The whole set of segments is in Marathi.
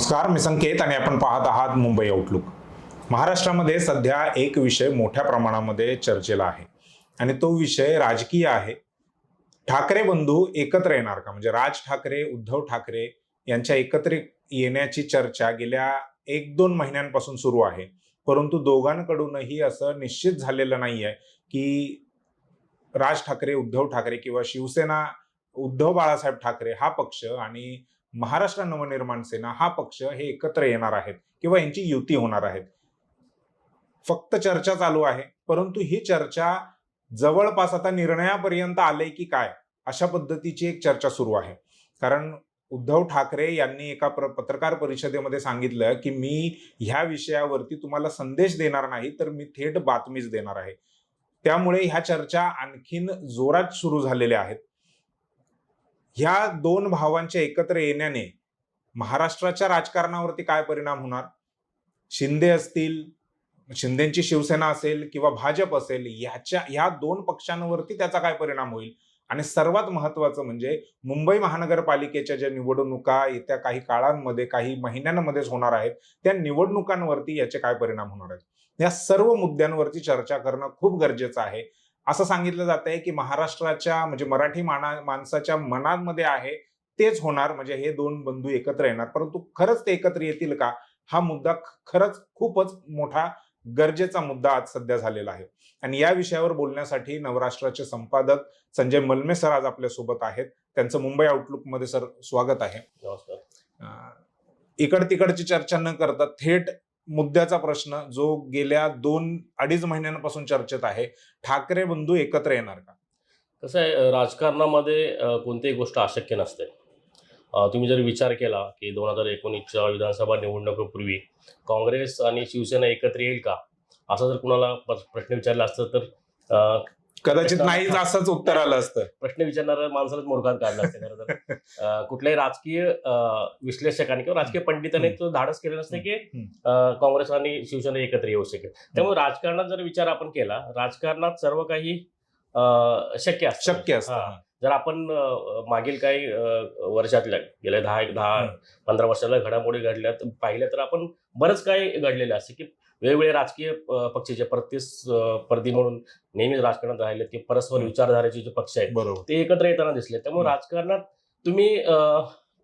नमस्कार मी संकेत आणि आपण पाहत आहात मुंबई आउटलुक महाराष्ट्रामध्ये सध्या एक विषय मोठ्या प्रमाणामध्ये चर्चेला आहे आणि तो विषय राजकीय आहे. ठाकरे बंधू एकत्र येणार का? म्हणजे राज ठाकरे उद्धव ठाकरे यांच्या एकत्र येण्याची चर्चा गेल्या एक दोन महिन्यांपासून सुरू आहे. परंतु दोघांकडूनही असं निश्चित झालेलं नाही आहे की राज ठाकरे उद्धव ठाकरे किंवा शिवसेना उद्धव बाळासाहेब ठाकरे हा पक्ष आणि महाराष्ट्र नवनिर्माण सेना हा पक्ष हे एकत्र येणार आहेत किंवा यांची युती होणार आहेत. फक्त चर्चा चालू आहे परंतु ही चर्चा जवळपास आता निर्णयापर्यंत आले की काय अशा पद्धतीची एक चर्चा सुरू आहे. कारण उद्धव ठाकरे यांनी एका पत्रकार परिषदेमध्ये सांगितलं की मी ह्या विषयावरती तुम्हाला संदेश देणार नाही तर मी थेट बातमीच देणार आहे. त्यामुळे ह्या चर्चा आणखीन जोरात सुरू झालेल्या आहेत. ह्या दोन भावांच्या एकत्र येण्याने महाराष्ट्राच्या राजकारणावरती काय परिणाम होणार? शिंदे असतील शिंदेची शिवसेना असेल किंवा भाजप असेल ह्याच्या ह्या दोन पक्षांवरती त्याचा काय परिणाम होईल? आणि सर्वात महत्वाचं म्हणजे मुंबई महानगरपालिकेच्या ज्या निवडणुका येत्या काही काळांमध्ये काही महिन्यांमध्येच होणार आहेत त्या निवडणुकांवरती याचे काय परिणाम होणार आहेत? या सर्व मुद्द्यांवरती चर्चा करणं खूप गरजेचं आहे. असं सांगितलं जात आहे की महाराष्ट्राच्या म्हणजे मराठी माना माणसाच्या मनामध्ये आहे तेच होणार. म्हणजे हे दोन बंधू एकत्र येणार. परंतु खरंच ते एकत्र येतील का? हा मुद्दा खरंच खूपच मोठा गरजेचा मुद्दा आज सध्या झालेला आहे. आणि या विषयावर बोलण्यासाठी नवराष्ट्राचे संपादक संजय मलमे सर आज आपल्यासोबत आहेत. त्यांचं मुंबई आउटलुकमध्ये सर स्वागत आहे. इकड तिकडची चर्चा न करता थेट मुद्द्याचा प्रश्न जो गेल्या दोन अडीच महिन्यांपासून चर्चेत आहे. ठाकरे बंधू एकत्र येणार का? कसं आहे राजकारणामध्ये कोणतीही गोष्ट अशक्य नसते. तुम्ही जर विचार केला की दोन हजार एकोणीसच्या विधानसभा निवडणुकीपूर्वी काँग्रेस आणि शिवसेना एकत्र येईल का? असा जर कुणाला प्रश्न विचारला असतं तर कदाचित नाहीच असंच उत्तर आलं असतं. प्रश्न विचारणाऱ्या माणसालाच मोर्गात काढला असतं खरं तर. कुठल्याही राजकीय विश्लेषकाने किंवा राजकीय पंडितांनी तो धाडस केलं नसतं की काँग्रेस आणि शिवसेना एकत्र येऊ शकेल. त्यामुळे राजकारणात जर विचार आपण केला राजकारणात सर्व काही शक्य असतं. शक्य असतं. जर आपण मागील काही वर्षातल्या गेल्या दहा एक दहा. पंधरा वर्षाला घडामोडी घडल्या पाहिल्या तर आपण बरंच काही घडलेलं असते की वेगवेगळे राजकीय अ, पक्षाचे प्रतिस्पर्धी म्हणून नेहमीच राजकारणात राहिले की परस्पर. विचारधारेचे जे पक्ष आहेत ते एकत्र येताना दिसले त्यामुळे. राजकारणात तुम्ही अ,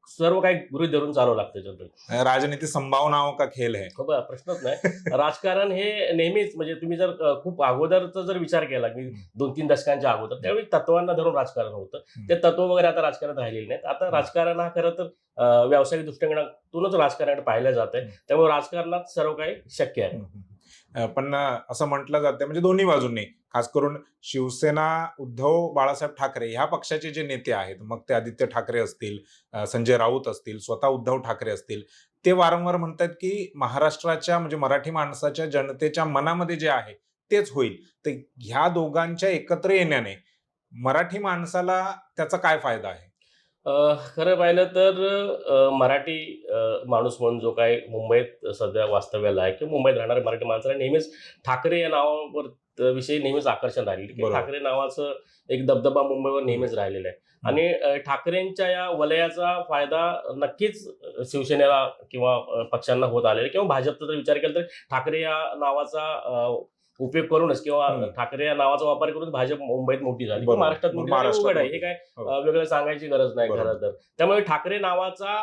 सर्व काही गृहित धरून चालवं लागतं त्याच्याबद्दल राजनीती संभावनाओं का खेळ है? हो बा, प्रश्नच नाही. राजकारण हे नेहमीच म्हणजे तुम्ही जर खूप अगोदरचा जर विचार केला की दोन तीन दशकांच्या अगोदर त्यावेळी तत्वांना धरून राजकारण होतं. ते तत्व वगैरे आता राजकारणात राहिलेले नाहीत. आता राजकारण हा खरं तर व्यावसायिक दृष्टिकोनातूनच राजकारण पाहिलं जात आहे. त्यामुळे राजकारणात सर्व काही शक्य आहे. पण असं म्हटलं जातं म्हणजे दोन्ही बाजूंनी. खास करून शिवसेना उद्धव बाळासाहेब ठाकरे ह्या पक्षाचे जे नेते आहेत मग ते आदित्य ठाकरे असतील संजय राऊत असतील स्वतः उद्धव ठाकरे असतील ते वारंवार म्हणतात की महाराष्ट्राच्या म्हणजे मराठी माणसाच्या जनतेच्या मनामध्ये जे आहे तेच होईल. तर ह्या दोघांच्या एकत्र येण्याने मराठी माणसाला त्याचा काय फायदा आहे? खरं पाहिलं तर मराठी माणूस म्हणून जो काय मुंबईत सध्या वास्तव्याला आहे किंवा मुंबईत राहणाऱ्या मराठी माणसाला नेहमीच ठाकरे या नावावर विषयी नेहमीच आकर्षण राहिलेलं. ठाकरे नावाचं एक दबदबा मुंबईवर नेहमीच राहिलेला आहे आणि ठाकरेंच्या या वलयाचा फायदा नक्कीच शिवसेनेला किंवा पक्षांना होत आलेला आहे. किंवा भाजपचा जर विचार केला तर ठाकरे या नावाचा उपयोग करूनच किंवा. ठाकरे या नावाचा वापर करून भाजप मुंबईत मोठी झाली महाराष्ट्रात मोठी उघड आहे हे. काय हो. वेगळं सांगायची गरज नाही. खरं तर त्यामुळे ठाकरे नावाचा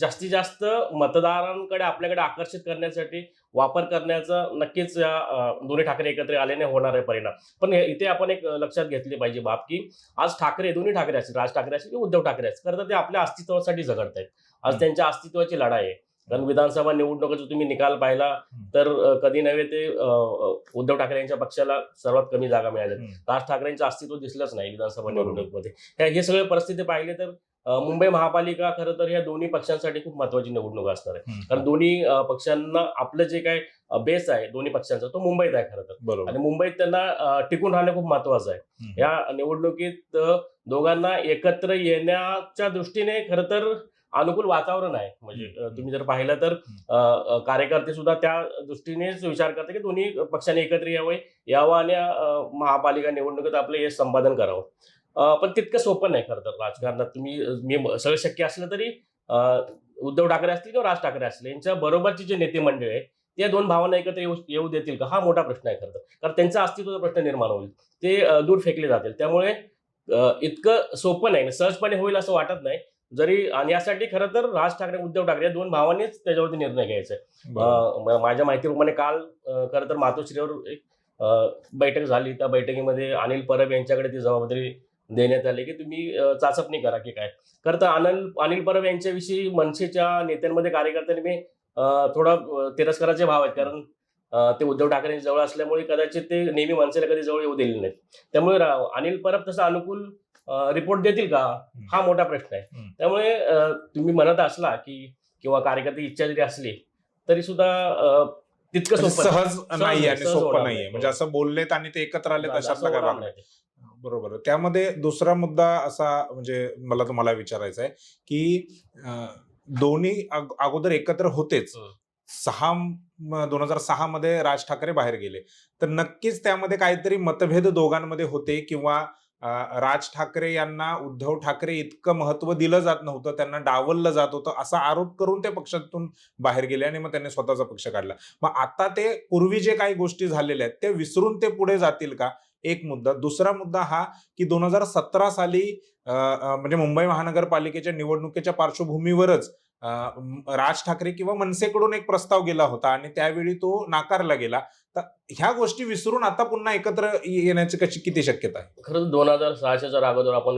जास्तीत जास्त मतदारांकडे आपल्याकडे आकर्षित करण्यासाठी वापर करण्याचा नक्कीच या दोन्ही ठाकरे एकत्र आल्याने होणार आहे परिणाम पण इथे आपण एक लक्षात घेतली पाहिजे बाब की आज ठाकरे दोन्ही ठाकरे असतील राज ठाकरे असतील उद्धव ठाकरे असतील खरं तर ते आपल्या अस्तित्वासाठी झगडत आहेत आज. त्यांच्या अस्तित्वाची लढाई आहे कारण विधानसभा निवडणुकीचा तुम्ही निकाल पाहिला तर कधी नव्हे ते उद्धव ठाकरे यांच्या पक्षाला सर्वात कमी जागा मिळाल्या. राज ठाकरेंचं अस्तित्व दिसलंच नाही विधानसभा. निवडणुकीमध्ये हे सगळे परिस्थिती पाहिली तर मुंबई महापालिका खरं तर ह्या दोन्ही पक्षांसाठी खूप महत्वाची निवडणूक असणार आहे. कारण दोन्ही पक्षांना आपलं जे काय बेस आहे दोन्ही पक्षांचा तो मुंबईत आहे खरं तर आणि मुंबईत त्यांना टिकून राहणं खूप महत्वाचं आहे. या निवडणुकीत दोघांना एकत्र येण्याच्या दृष्टीने खरं तर अनुकूल वातावरण आहे. म्हणजे तुम्ही जर पाहिलं तर कार्यकर्ते सुद्धा त्या दृष्टीनेच विचार करतात की दोन्ही पक्षांनी एकत्र यावे यावं आणि महापालिका निवडणुकीत आपलं हे संपादन करावं. पण तितकं सोपं नाही खरं तर राजकारणात. तुम्ही मी सगळं शक्य असलं तरी उद्धव ठाकरे असतील किंवा राज ठाकरे असतील यांच्या बरोबरचे जे नेते मंडळ आहे ते दोन भावांना एकत्र येऊ येऊ देतील का? हा मोठा प्रश्न आहे खरं तर. कारण त्यांचा अस्तित्वाचा प्रश्न निर्माण होईल. ते दूर फेकले जातील. त्यामुळे इतकं सोपं नाही सहजपणे होईल असं वाटत नाही. जरी आणि यासाठी खरं तर राज ठाकरे उद्धव ठाकरे या दोन भावांनीच त्याच्यावरती निर्णय घ्यायचा. आहे माझ्या माहितीप्रमाणे काल खरं तर मातोश्रीवर एक बैठक झाली. त्या बैठकीमध्ये अनिल परब यांच्याकडे ती जबाबदारी देण्यात आली की तुम्ही चाचपणी करा की काय. खरं तर अनिल अनिल परब यांच्याविषयी मनसेच्या नेत्यांमध्ये कार्यकर्त्यांनी मी थोडा तिरस्काराचे भाव आहेत. कारण ते उद्धव ठाकरेंच्या जवळ असल्यामुळे कदाचित ते नेहमी मनसेला कधी जवळ येऊ दिले नाहीत. त्यामुळे अनिल परब तसा अनुकूल रिपोर्ट देतील का हा मोठा प्रश्न आहे. त्यामुळे तुम्ही म्हणत असला की किंवा कार्यकर्ते इच्छा जरी असली तरी सुद्धा तितकं म्हणजे. सहज नाही आणि सोपं नाहीये नाही. म्हणजे असं बोललेत आणि ते एकत्र आले तशातला काय भाग. बरोबर त्यामध्ये दुसरा मुद्दा असा म्हणजे मला तुम्हाला विचारायचा आहे की दोन्ही अग- अगोदर एकत्र होतेच. सहा दोन हजार सहा मध्ये राज ठाकरे बाहेर गेले तर नक्कीच त्यामध्ये काहीतरी मतभेद दोघांमध्ये होते किंवा राज ठाकरे यांना उद्धव ठाकरे इतकं महत्त्व दिलं जात नव्हतं त्यांना डावललं जात होतं असा आरोप करून ते पक्षातून बाहेर गेले आणि मग त्यांनी स्वतःचा पक्ष काढला. मग आता ते पूर्वी जे काही गोष्टी झालेल्या आहेत ते विसरून ते पुढे जातील का? एक मुद्दा. दुसरा मुद्दा हा की दोन हजार सतरा साली म्हणजे मुंबई महानगरपालिकेच्या निवडणुकीच्या पार्श्वभूमीवरच राज ठाकरे किंवा मनसेकडून एक प्रस्ताव गेला होता आणि त्यावेळी तो नाकारला गेला. तर ह्या गोष्टी विसरून आता पुन्हा एकत्र येण्याची कशी किती शक्यता आहे? खरंच दोन हजार सहाच्या जर अगोदर आपण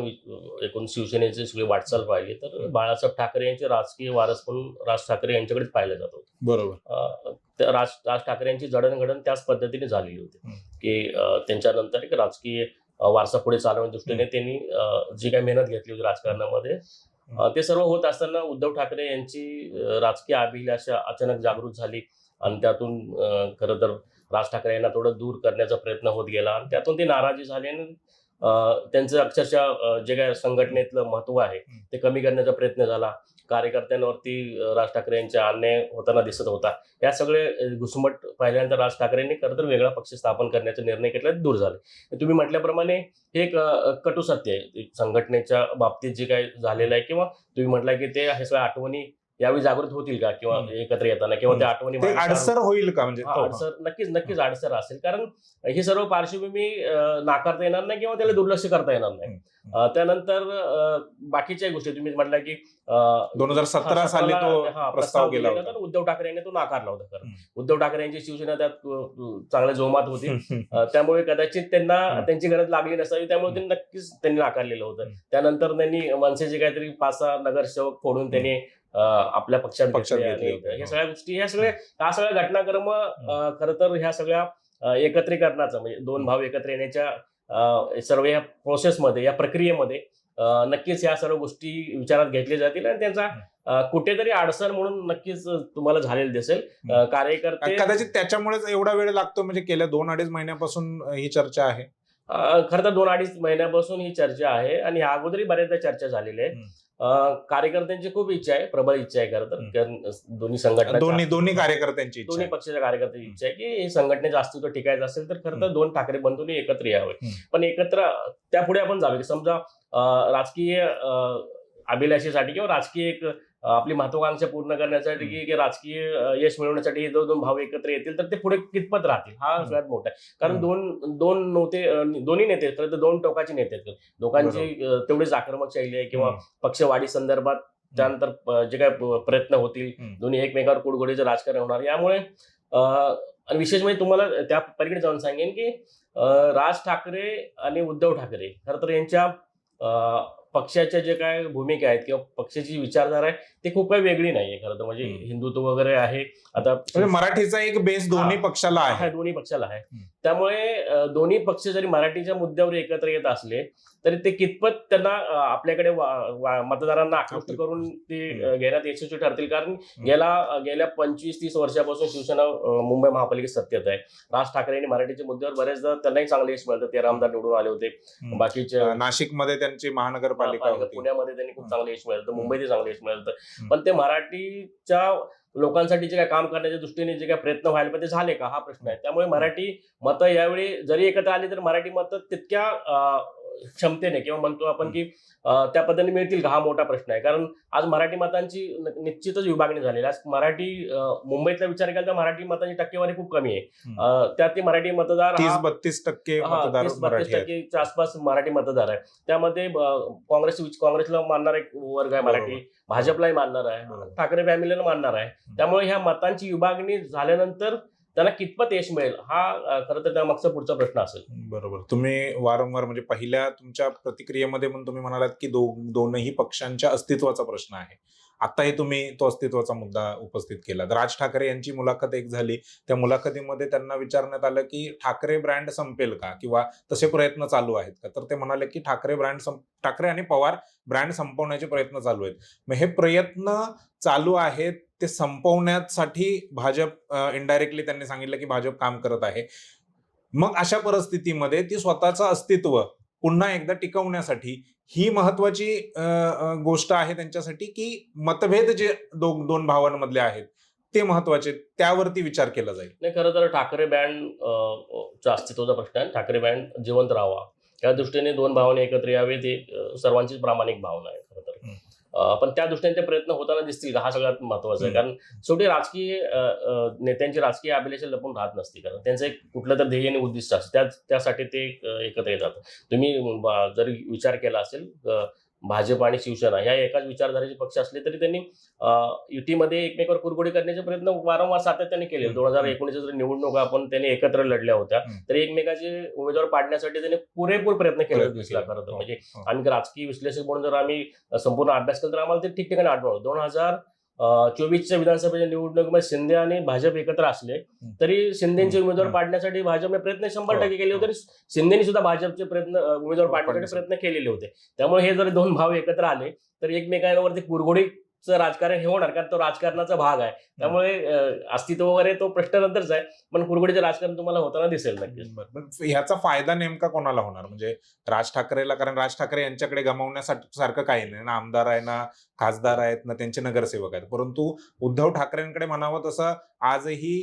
एकूण शिवसेनेची सगळी वाटचाल पाहिली तर बाळासाहेब ठाकरे यांचे राजकीय वारस म्हणून राज ठाकरे यांच्याकडेच पाहिलं जात होतं. बरोबर. राज राज ठाकरे यांची जडणघडण त्याच पद्धतीने झालेली होती. की त्यांच्यानंतर एक राजकीय वारसा पुढे चालवण्याच्या दृष्टीने त्यांनी जी काही मेहनत घेतली होती राजकारणामध्ये ते सर्व होत असताना उद्धव ठाकरे यांची राजकीय अभिलाषा अचानक जागृत झाली. आणि त्यातून खरं तर राज ठाकरे यांना थोडं दूर करण्याचा प्रयत्न होत गेला आणि त्यातून ती नाराजी झाली आणि त्यांचं अक्षरशः जे काही संघटनेतलं महत्त्व आहे ते कमी करण्याचा प्रयत्न झाला. कार्यकर्त्यांवरती राज ठाकरे यांचा अन्याय होताना दिसत होता. या सगळे घुसमट पाहिल्यानंतर राज ठाकरेंनी खरं तर वेगळा पक्ष स्थापन करण्याचा निर्णय घेतला दूर झाले. तुम्ही म्हटल्याप्रमाणे हे एक कटू सत्य आहे. संघटनेच्या बाबतीत जे काही झालेलं आहे किंवा तुम्ही म्हटलं की ते हे सगळ्या आठवणी यावेळी जागृत होतील का किंवा. एकत्र येताना किंवा त्या आठवणी अडसर होईल का म्हणजे अडसर नक्कीच नक्कीच अडसर असेल. कारण ही सर्व पार्श्वभूमी नाकारता येणार नाही किंवा त्याला दुर्लक्ष करता येणार नाही. त्यानंतर बाकीच्या गोष्टी तुम्ही म्हटलं की अं, 2017 हा, साली तो प्रस्ताव गेला होता. उद्धव ठाकरे यांनी तो नाकारला होता खरं. उद्धव ठाकरे यांची शिवसेना त्यात चांगल्या जोमात होती. त्यामुळे कदाचित त्यांना. त्यांची गरज लागली नसावी त्यामुळे त्यांनी नक्कीच त्यांनी नाकारलेलं होतं. त्यानंतर त्यांनी मनसेचे काहीतरी पाच सहा नगरसेवक फोडून त्यांनी आपल्या पक्षात पक्षात घेतले होते. ह्या सगळ्या गोष्टी ह्या सगळ्या ह्या सगळ्या घटनाक्रम खरं तर ह्या सगळ्या एकत्रीकरणाचं म्हणजे दोन भाव एकत्र येण्याच्या सर्व या प्रोसेसमध्ये या प्रक्रियेमध्ये नक्कीच या सर्व गोष्टी विचारात घेतल्या जातील आणि त्यांचा कुठेतरी अडचण म्हणून नक्कीच तुम्हाला झालेलं दिसेल. कार्यकर्ते कदाचित त्याच्यामुळेच एवढा वेळ लागतो म्हणजे गेल्या दोन अडीच महिन्यापासून ही चर्चा आहे. खरं तर दोन अडीच महिन्यापासून ही चर्चा आहे आणि ह्या अगोदरही बऱ्याचदा चर्चा झालेली आहे कार्यकर्त्यांची खूप इच्छा आहे प्रबळ इच्छा आहे खरं तर दोन्ही संघटना दोन्ही दोन्ही कार्यकर्त्यांची दोन्ही. पक्षाच्या कार्यकर्त्यांची इच्छा आहे की हे संघटनेचं अस्तित्व टिकायचं असेल तर खरं तर दोन ठाकरे बंधूंनी एकत्र यावे. पण एकत्र त्यापुढे आपण जावे की समजा राजकीय अभिलाषेसाठी किंवा राजकीय एक आपली महत्वाकांक्षा पूर्ण करण्यासाठी की राजकीय यश मिळवण्यासाठी हे दोन भाव एकत्र येतील तर ते पुढे कितपत राहतील? हा. सगळ्यात मोठा आहे. कारण. दोन दोन नव्हते दोन्ही नेते खरं तर दोन टोकाचे नेते आहेत. दोघांची तेवढीच आक्रमक शैली आहे किंवा पक्षवाढी संदर्भात त्यानंतर जे काय प्रयत्न होतील. दोन्ही एकमेकावर कुडगोडीचं राजकारण होणार यामुळे आणि विशेष म्हणजे तुम्हाला त्या पलीकडे जाऊन सांगेन की राज ठाकरे आणि उद्धव ठाकरे खरं तर यांच्या पक्षाच्या जे काय भूमिका आहेत किंवा पक्षाची विचारधारा आहे ती खूप काही वेगळी नाहीये खरं तर म्हणजे. हिंदुत्व वगैरे आहे आता म्हणजे मराठीचा एक बेस दोन्ही. पक्षाला आहे दोन्ही पक्षाला आहे. त्यामुळे दोन्ही पक्ष जरी मराठीच्या मुद्द्यावर एकत्र येत असले तरी ते कितपत त्यांना आपल्याकडे मतदारांना आकृष्ट. करून ते घेण्यात यशस्वी ठरतील कारण गेल्या अं, गेल्या पंचवीस तीस वर्षापासून शिवसेना मुंबई महापालिकेत सत्तेत आहे राज ठाकरे यांनी मराठीच्या मुद्द्यावर बरेचदा त्यांनाही चांगले यश मिळतं ते आमदार निवडून आले होते हम्म. बाकीचे नाशिकमध्ये त्यांची महानगरपालिका पुण्यामध्ये त्यांनी खूप. चांगलं यश मिळालं मुंबईतही चांगलं यश हम्म. पण ते मराठीच्या लोकांसाठी जे काय काम करण्याच्या दृष्टीने जे काय प्रयत्न व्हायला पाहिजे ते झाले का? हा प्रश्न आहे. त्यामुळे मराठी मतं यावेळी जरी एकत्र आली तर मराठी मतं तितक्या अं, क्षमतेने किंवा म्हणतो आपण की त्या पद्धतीने मिळतील का? हा मोठा प्रश्न आहे. कारण आज मराठी मतांची निश्चितच विभागणी झालेली आज मराठी मुंबईतला विचार केला तर मराठी मतांची टक्केवारी खूप कमी आहे. त्यात ते मराठी मतदार तीस हा बत्तीस टक्के बत्तीस टक्केच्या आसपास मराठी मतदार आहे. त्यामध्ये काँग्रेस काँग्रेसला मानणारा एक वर्ग आहे मराठी. भाजपलाही मानणार आहे. ठाकरे फॅमिलीला मानणार आहे. त्यामुळे ह्या मतांची विभागणी झाल्यानंतर त्यांना कितपत यश मिळेल हा खरं तर त्यामागचा पुढचा प्रश्न असेल. बरोबर. तुम्ही वारंवार म्हणजे पहिल्या तुमच्या प्रतिक्रियेमध्ये पण तुम्ही म्हणालात की दो दोनही पक्षांच्या अस्तित्वाचा प्रश्न आहे. आताही तुम्ही तो अस्तित्वाचा मुद्दा उपस्थित केला. राज ठाकरे यांची मुलाखत एक झाली. त्या मुलाखतीमध्ये त्यांना विचारण्यात आलं की ठाकरे ब्रँड संपेल का? किंवा तसे प्रयत्न चालू आहेत का? तर ते म्हणाले की ठाकरे ब्रँड ठाकरे आणि पवार ब्रँड संपवण्याचे प्रयत्न चालू आहेत. मग हे प्रयत्न चालू आहेत ते संपवण्यासाठी भाजप इनडायरेक्टली त्यांनी सांगितलं की भाजप काम करत आहे. मग अशा परिस्थितीमध्ये ती स्वतःचं अस्तित्व पुन्हा एकदा टिकवण्यासाठी ही महत्वाची गोष्ट आहे त्यांच्यासाठी की मतभेद जे दो, दोन भावांमधले आहेत ते महत्त्वाचे त्यावरती विचार केला जाईल. नाही खरं तर ठाकरे बँड चा अस्तित्वाचा प्रश्न आहे ठाकरे बँड जिवंत राहावा. त्या दृष्टीने दोन भावने एकत्र यावे ते सर्वांचीच प्रामाणिक भावना आहे खरं तर. पण त्या दृष्टीने ते प्रयत्न होताना दिसतील. का हा सगळ्यात महत्त्वाचा आहे. कारण शेवटी राजकीय नेत्यांची राजकीय अभिलेषण लपून राहत नसते. कारण त्यांचं एक कुठलं तर ध्येय आणि उद्दिष्ट असतं. त्या त्यासाठी ते एकत्र येतात. तुम्ही जर विचार केला असेल भाजप आणि शिवसेना ह्या एकाच विचारधारेचे पक्ष असले तरी त्यांनी युतीमध्ये एकमेकावर कुरघोडी करण्याचे प्रयत्न वारंवार सातत्याने केले. दोन हजार एकोणीसच्या जर निवडणुका आपण त्यांनी एकत्र लढल्या होत्या. तरी एकमेकाचे उमेदवार पाडण्यासाठी त्यांनी पुरेपूर प्रयत्न केला दिसला. खरं तर हो, म्हणजे हो. आम्ही राजकीय विश्लेषक म्हणून जर आम्ही संपूर्ण अभ्यास केला तर आम्हाला ते ठिकठिकाणी आढळलं दोन हजार चोवीसच्या विधानसभेच्या निवडणुकीमध्ये शिंदे आणि भाजप एकत्र असले तरी शिंदेचे. उमेदवार. पाडण्यासाठी भाजपने प्रयत्न शंभर हो, टक्के केले होते हो. शिंदेनी सुद्धा भाजपचे प्रयत्न उमेदवार हो, पाडण्यासाठी. प्रयत्न केलेले होते त्यामुळे हे जर दोन भाव एकत्र आले तर एकमेकांवरती कुरघोडीचं राजकारण हे होणार कारण तो राजकारणाचा भाग आहे त्यामुळे अस्तित्व वगैरे तो प्रश्न नंतरच आहे पण कुरघोडीचं राजकारण तुम्हाला होताना दिसेल नक्कीच ह्याचा फायदा नेमका कोणाला होणार म्हणजे राज ठाकरेला कारण राज ठाकरे यांच्याकडे गमावण्यासाठी सारखं काही नाही ना आमदार आहे ना खासदार आहेत ना त्यांचे नगरसेवक आहेत. परंतु उद्धव ठाकरेंकडे म्हणावं तसं आजही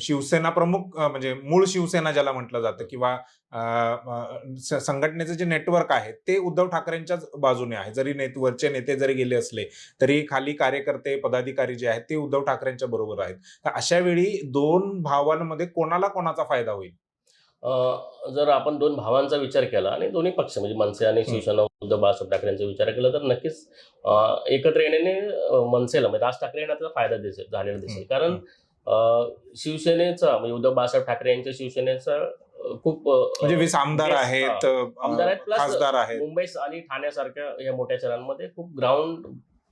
शिवसेना प्रमुख म्हणजे मूळ शिवसेना ज्याला म्हटलं जातं किंवा संघटनेचे संघटनेचं जे नेटवर्क आहे ते उद्धव ठाकरेंच्याच बाजूने आहे. जरी नेतवरचे नेते जरी गेले असले तरी खाली कार्यकर्ते पदाधिकारी जे आहेत ते उद्धव ठाकरेंच्या बरोबर आहेत. तर अशा वेळी दोन भावांमध्ये कोणाला कोणाचा फायदा होईल? जर आपण दोन भावांचा विचार केला आणि दोन्ही पक्ष म्हणजे मनसे आणि शिवसेना उद्धव बाळासाहेब ठाकरेंचा विचार केला तर नक्कीच एकत्र येण्याने मनसेला म्हणजे राज ठाकरे यांना त्याचा फायदा दिसेल झालेला दिसेल. कारण शिवसेनेचा म्हणजे उद्धव बाळासाहेब ठाकरे यांच्या शिवसेनेचा खूप म्हणजे वीस आमदार आहेत आमदार आहेत, आहेत. मुंबई आणि ठाण्यासारख्या या मोठ्या शहरांमध्ये खूप ग्राउंड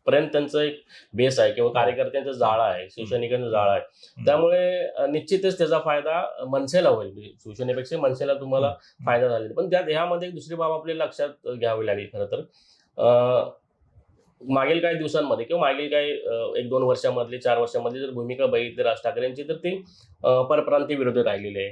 पर्यंत त्यांचं एक बेस आहे किंवा कार्यकर्त्यांचं जाळं आहे शिवसैनिकांचं जाळं आहे. त्यामुळे निश्चितच त्याचा फायदा मनसेला होईल. शिवसेनेपेक्षा मनसेला तुम्हाला फायदा झालेला पण त्यात ह्यामध्ये एक दुसरी बाब आपल्याला लक्षात घ्यावी लागेल खरं तर. मागील काही दिवसांमध्ये किंवा मागील काही एक दोन वर्षामधली चार वर्षामधली जर भूमिका बघितली राज ठाकरेंची तर ती परप्रांतीय विरोधी राहिलेली आहे.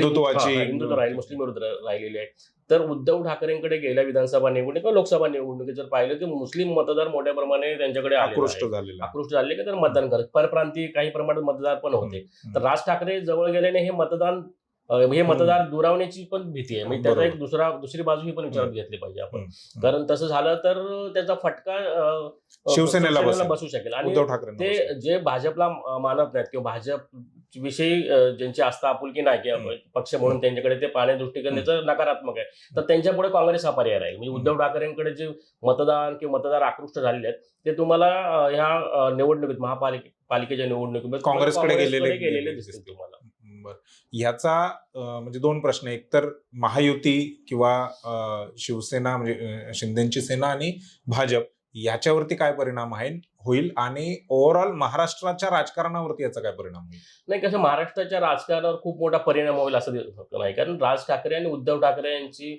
हिंदुत्वाची- हा, हा, हिंदुत्व राहील मुस्लिम विरुद्ध रा- राहिलेली आहे. तर उद्धव ठाकरेंकडे गेल्या विधानसभा निवडणूक किंवा लोकसभा निवडणुकीत जर पाहिलं की मुस्लिम मतदार मोठ्या प्रमाणे त्यांच्याकडे आकृष्ट. झालेला आकृष्ट झाले की तर मतदान करत परप्रांतीय काही प्रमाणात मतदार पण होते. तर राज ठाकरे जवळ गेल्याने हे मतदान हे मतदार दुरावण्याची पण भीती आहे. म्हणजे त्याचा एक. दुसरा दुसरी बाजू ही पण विचारात घेतली पाहिजे आपण. कारण तसं झालं तर त्याचा फटका शिवसेनेला. बसू शकेल. आणि उद्धव ठाकरे ते जे भाजपला मानत नाहीत किंवा भाजप विषयी ज्यांची आस्था आपुलकी नाही हम्म. पक्ष म्हणून त्यांच्याकडे ते पाहण्या दृष्टिकोनाचं नकारात्मक आहे. तर त्यांच्या पुढे काँग्रेस हा पर्याय राहील. म्हणजे उद्धव ठाकरेंकडे जे मतदान किंवा मतदार आकृष्ट झालेले आहेत ते तुम्हाला ह्या निवडणुकीत महापालिके पालिकेच्या निवडणुकीमध्ये तुम्हाला काँग्रेसकडे गेलेले- गेलेले दिसतील. तुम्हाला. बर. ह्याचा म्हणजे दोन प्रश्न एक तर महायुती किंवा शिवसेना म्हणजे शिंदेची सेना आणि भाजप याच्यावरती काय परिणाम आहे होईल आणि ओव्हरऑल महाराष्ट्राच्या राजकारणावरती याचा काय परिणाम होईल? नाही कसं महाराष्ट्राच्या राजकारणावर खूप मोठा परिणाम होईल असं नाही कारण राज ठाकरे आणि उद्धव ठाकरे यांची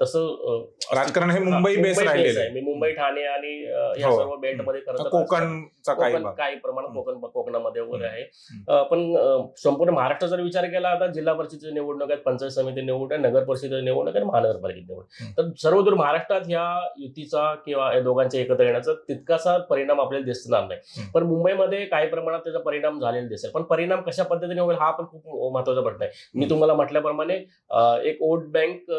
तसं राजकारण हे मुंबई बेस आहे. मी मुंबई ठाणे आणि या हो. सर्व बेल्टमध्ये कोकणचा काही कोकण काही प्रमाणात कोकण कोकणामध्ये वगैरे आहे. पण संपूर्ण महाराष्ट्र जर विचार केला आता जिल्हा परिषदेची निवडणूक आहेत पंचायत समिती निवडणूक आहे नगर परिषद निवडणूक आहे महानगरपालिका निवडणूक. तर सर्वदूर महाराष्ट्रात ह्या युतीचा किंवा या दोघांच्या एकत्र येण्याचा तितकासा परिणाम आपल्याला दिसणार नाही. पण मुंबईमध्ये काही प्रमाणात त्याचा परिणाम झालेला दिसेल. पण परिणाम कशा पद्धतीने होईल हा पण खूप महत्त्वाचा प्रश्न आहे. मी तुम्हाला म्हटल्याप्रमाणे एक वोट बँक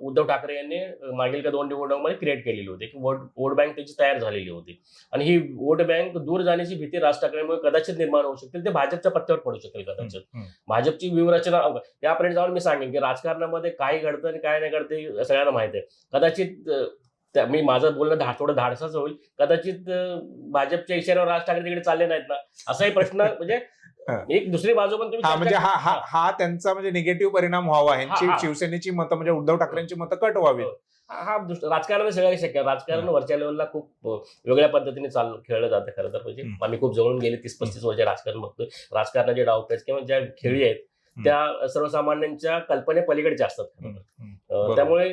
उद्धव ठाकरे यांनी मागील का दोन निवडणुकीमध्ये क्रिएट केलेली होती. की वोट वोट बँक त्याची तयार झालेली होती. आणि ही वोट बँक दूर जाण्याची भीती राज ठाकरेंमुळे कदाचित निर्माण होऊ शकते. ते भाजपच्या पत्त्यावर पडू शकेल कदाचित. भाजपची व्यूहरचना यापर्यंत जाऊन मी सांगेन की राजकारणामध्ये काय घडतं आणि काय नाही घडतं सगळ्यांना माहिती आहे. कदाचित मी माझं बोलणं धा थोडं धाडसाच होईल. कदाचित भाजपच्या इशाऱ्यावर राज ठाकरे तिकडे चालले नाहीत ना? असाही प्रश्न म्हणजे. एक दुसरी बाजू पण तुम्ही हा म्हणजे हा हा हा त्यांचा म्हणजे निगेटिव्ह परिणाम व्हावा ह्यांची. शिवसेनेची मतं म्हणजे उद्धव ठाकरेंची मतं कट व्हावी हो. हा हा दुस- राजकारणामध्ये सगळं काही शक्य राजकारण. वरच्या लेवलला खूप वेगळ्या पद्धतीने चाल खेळलं जातं खरं तर म्हणजे. आम्ही खूप जवळून गेले तीस पस्तीस वर्ष राजकारण बघतोय राजकारणाचे डावपेच किंवा ज्या खेळी आहेत. त्या सर्वसामान्यांच्या कल्पने पलीकडच्या असतात. त्यामुळे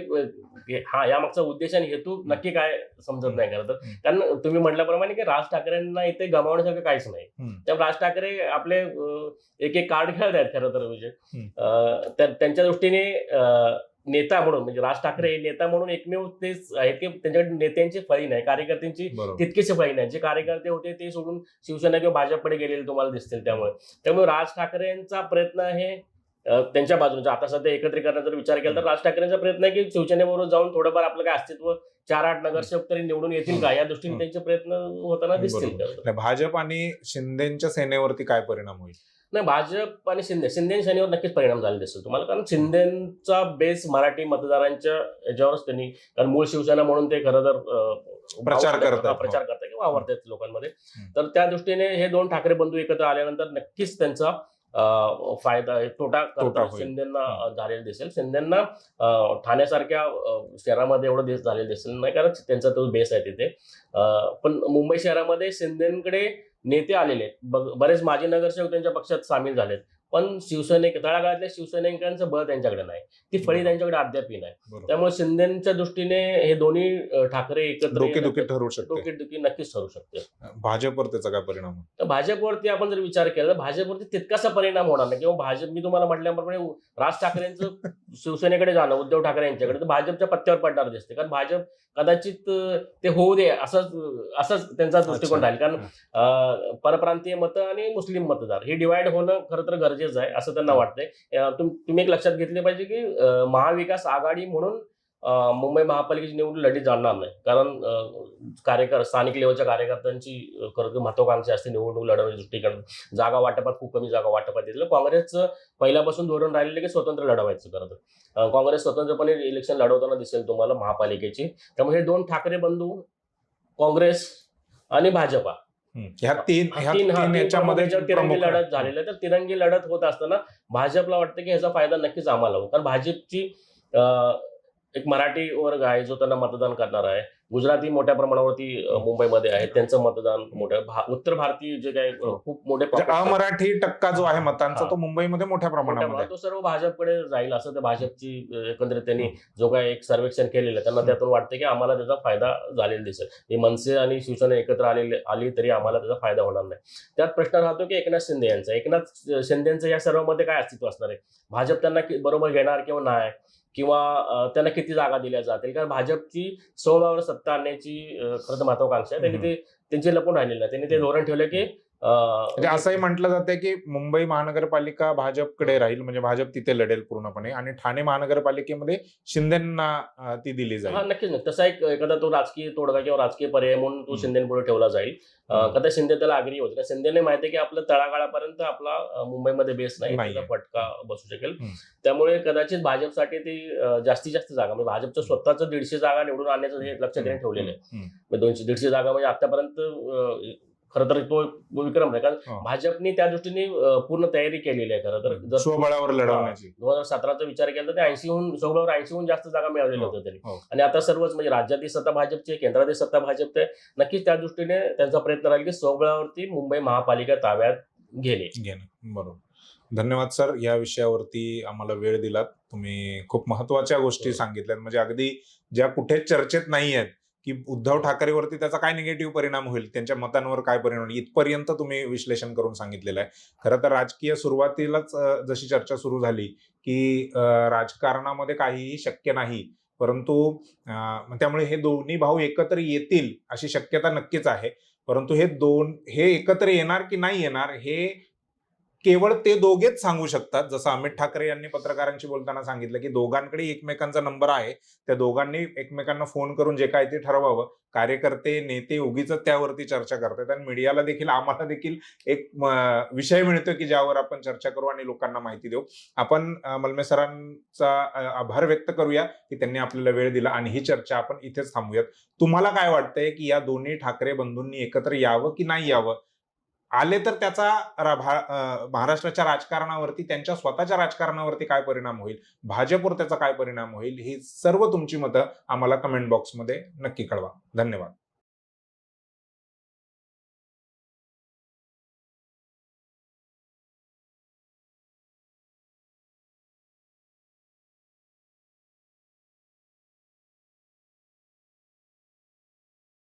हे- हा यामागचा उद्देश आणि हेतू नक्की काय समजत नाही खरं तर. कारण तुम्ही म्हटल्याप्रमाणे की राज ठाकरेंना इथे गमावण्यासारखं काहीच नाही. त्यामुळे राज ठाकरे आपले एक एक कार्ड खेळत आहेत खरं तर म्हणजे. त्यांच्या दृष्टीने नेता म्हणून म्हणजे राज ठाकरे हे नेता म्हणून एकमेव तेच आहेत की त्यांच्याकडे नेत्यांची फळी नाही कार्यकर्त्यांची तितकीशी फळी नाही. जे कार्यकर्ते होते ते सोडून शिवसेना किंवा भाजपकडे गेलेले तुम्हाला दिसतील त्यामुळे. त्यामुळे राज ठाकरेंचा प्रयत्न आहे अं, त्यांच्या बाजूने. आता सध्या एकत्रीकरणाचा जर विचार केला तर राज ठाकरेंचा प्रयत्न आहे की शिवसेनेबरोबर जाऊन थोडंफार आपलं काय अस्तित्व चार आठ नगरसेवक तरी निवडून येतील का? या दृष्टीने. त्यांचे प्रयत्न होताना दिसतील. भाजप आणि शिंदेच्या सेनेवरती काय परिणाम होईल? नाही भाजप आणि शिंदे शिंदे सेनेवर नक्कीच परिणाम झाले दिसेल तुम्हाला. कारण शिंदेचा बेस मराठी मतदारांच्या याच्यावरच त्यांनी कारण मूळ शिवसेना म्हणून ते खरं तर प्रचार करतायत. प्रचार करतात किंवा आवडतात लोकांमध्ये. तर त्या दृष्टीने हे दोन ठाकरे बंधू एकत्र आल्यानंतर नक्कीच त्यांचा फायदा तोटा. शिंदेना झालेला दिसेल. शिंदेना ठाण्यासारख्या शहरामध्ये एवढं देश झालेलं दिसेल नाही कारण त्यांचा तो बेस आहे तिथे. पण मुंबई शहरामध्ये शिंदेकडे नेते आलेले आहेत. बरेच माजी नगरसेवक त्यांच्या पक्षात सामील झालेत. पण शिवसैनिक तळागाळातल्या शिवसैनिकांचं बळ त्यांच्याकडे नाही. ती फळी. त्यांच्याकडे अद्यापही नाही. त्यामुळे शिंदेच्या दृष्टीने हे दोन्ही ठाकरे एकत्र ठरू शकते. डोकेदुखी नक्कीच ठरू शकते. भाजपवर त्याचा काय परिणाम? तर भाजपवरती आपण जर विचार केला तर भाजपवरती तितकासा परिणाम होणार नाही. किंवा भाजप मी तुम्हाला म्हटल्याप्रमाणे राज ठाकरेंचं शिवसेनेकडे जाणं उद्धव ठाकरे यांच्याकडे तर भाजपच्या पत्त्यावर पडणार दिसते. कारण भाजप कदाचित ते होऊ दे असंच असंच त्यांचा दृष्टिकोन. राहील. कारण परप्रांतीय मतं आणि मुस्लिम मतदार हे डिवाइड होणं खरं तर गरजेचं आहे असं त्यांना वाटतंय. तुम्ही एक लक्षात घेतले पाहिजे की महाविकास आघाडी म्हणून मुंबई महापालिकेची निवडणूक लढी जाणार नाही. कारण कार्यकर स्थानिक लेवलच्या कार्यकर्त्यांची खरं महत्वाकांक्षी असते निवडणूक लढवण्याच्या दृष्टीकडून जागा वाटपात खूप कमी जागा वाटपात येतील. काँग्रेसचं पहिल्यापासून धोरण राहिलेलं की स्वतंत्र लढवायचं खरं तर. काँग्रेस स्वतंत्रपणे इलेक्शन लढवताना दिसेल तुम्हाला महापालिकेची. त्यामुळे हे दोन ठाकरे बंधू काँग्रेस आणि भाजपा. ह्या तीन ह्या तीन हा याच्यामध्ये तिरंगी लढत झालेली तर तिरंगी लढत होत असताना भाजपला वाटतं की ह्याचा फायदा नक्कीच आम्हाला होईल कारण भाजपची एक मराठी वर्ग आहे जो त्यांना मतदान करणार आहे. गुजराती मोठ्या प्रमाणावरती मुंबईमध्ये आहे त्यांचं मतदान मोठं. भा- उत्तर भारतीय जे काही खूप मोठे म्हणजे आहेत. अमराठी टक्का जो आहे मतांचा. तो मुंबईमध्ये मोठ्या मोठ्या प्रमाणात. तो सर्व भाजपकडे जाईल असं ते भाजपची एकंदरीत त्यांनी जो काही एक सर्वेक्षण केलेलं त्यांना त्यातून वाटतं की आम्हाला त्याचा फायदा झालेला दिसेल. मनसे आणि शिवसेना एकत्र आलेले आली तरी आम्हाला त्याचा फायदा होणार नाही. त्यात प्रश्न राहतो की एकनाथ शिंदे यांचा. एकनाथ शिंदेचं या सर्वांमध्ये काय अस्तित्व असणार आहे? भाजप त्यांना बरोबर घेणार किंवा नाही? किंवा अं, त्यांना किती जागा दिल्या जातील? कारण भाजपची सोळावर सत्ता आणण्याची अं, खरं तर महत्वाकांक्षा आहे. त्यांनी ते त्यांची लपून राहिलेलं त्यांनी ते धोरण ठेवलं की म्हणजे असंही म्हटलं जाते की मुंबई महानगरपालिका भाजपकडे राहील म्हणजे भाजप तिथे लढेल पूर्णपणे आणि ठाणे महानगरपालिकेमध्ये शिंदेना ती दिली हा जाईल नक्कीच. नक्की तसा एक एखादा तो राजकीय तोडगा किंवा राजकीय पर्याय म्हणून तो. शिंदेपुढे ठेवला जाईल. कदा शिंदे त्याला अग्री होते शिंदेने माहिती आहे की आपलं तळागाळापर्यंत आपला मुंबईमध्ये बेस नाही फटका बसू शकेल. त्यामुळे कदाचित भाजपसाठी ती जास्तीत जास्त जागा म्हणजे भाजपचं स्वतःच दीडशे जागा निवडून आणण्याचं हे लक्ष देणे ठेवलेलं आहे. म्हणजे दोनशे दीडशे जागा म्हणजे आतापर्यंत खरं तर तो विक्रम नाही कारण. भाजपने त्या दृष्टीने पूर्ण तयारी केलेली आहे खरं तर. जर स्वबळावर लढवण्याची. दोन हजार सतराचा विचार केला तर ते ऐंशीहून सोबळावर ऐंशीहून जास्त जागा मिळवलेल्या हो, होत्या त्यांनी. हो. आणि आता सर्वच म्हणजे राज्यातील सत्ता भाजपची आहे, केंद्रातील सत्ता भाजपची आहे नक्कीच त्या दृष्टीने त्यांचा प्रयत्न राहील की सोबळावरती मुंबई महापालिका ताब्यात घेणे. घेणं. बरोबर. धन्यवाद सर. या विषयावरती आम्हाला वेळ दिलात. तुम्ही खूप महत्त्वाच्या गोष्टी हो. सांगितल्यात. म्हणजे अगदी ज्या कुठेच चर्चेत नाही आहेत की उद्धव ठाकरेवरती त्याचा काय निगेटिव्ह परिणाम होईल? त्यांच्या मतांवर काय परिणाम होईल? इथपर्यंत तुम्ही विश्लेषण करून सांगितलेलं आहे. खरं तर राजकीय सुरुवातीलाच जशी चर्चा सुरू झाली की राजकारणामध्ये काहीही शक्य नाही. परंतु त्यामुळे हे दोन्ही भाऊ एकत्र येतील अशी शक्यता नक्कीच आहे. परंतु हे दोन हे एकत्र येणार की नाही येणार हे केवळ ते दोघेच सांगू शकतात. जसं अमित ठाकरे यांनी पत्रकारांशी बोलताना सांगितलं की दोघांकडे एकमेकांचा नंबर आहे. त्या दोघांनी एकमेकांना फोन करून जे काय ते ठरवावं. कार्यकर्ते नेते उगीच त्यावरती चर्चा करतात आणि मीडियाला देखील आम्हाला देखील एक विषय मिळतो की ज्यावर आपण चर्चा करू आणि लोकांना माहिती देऊ. आपण अ, मलमे सरांचा आभार व्यक्त करूया की त्यांनी आपल्याला वेळ दिला आणि ही चर्चा आपण इथेच थांबूयात. तुम्हाला काय वाटतंय की या दोन्ही ठाकरे बंधूंनी एकत्र यावं की नाही यावं? आले तर त्याचा महाराष्ट्राच्या राजकारणावरती त्यांच्या स्वतःच्या राजकारणावरती काय परिणाम होईल? भाजपवर त्याचा काय परिणाम होईल? ही सर्व तुमची मतं आम्हाला कमेंट बॉक्समध्ये नक्की कळवा. धन्यवाद.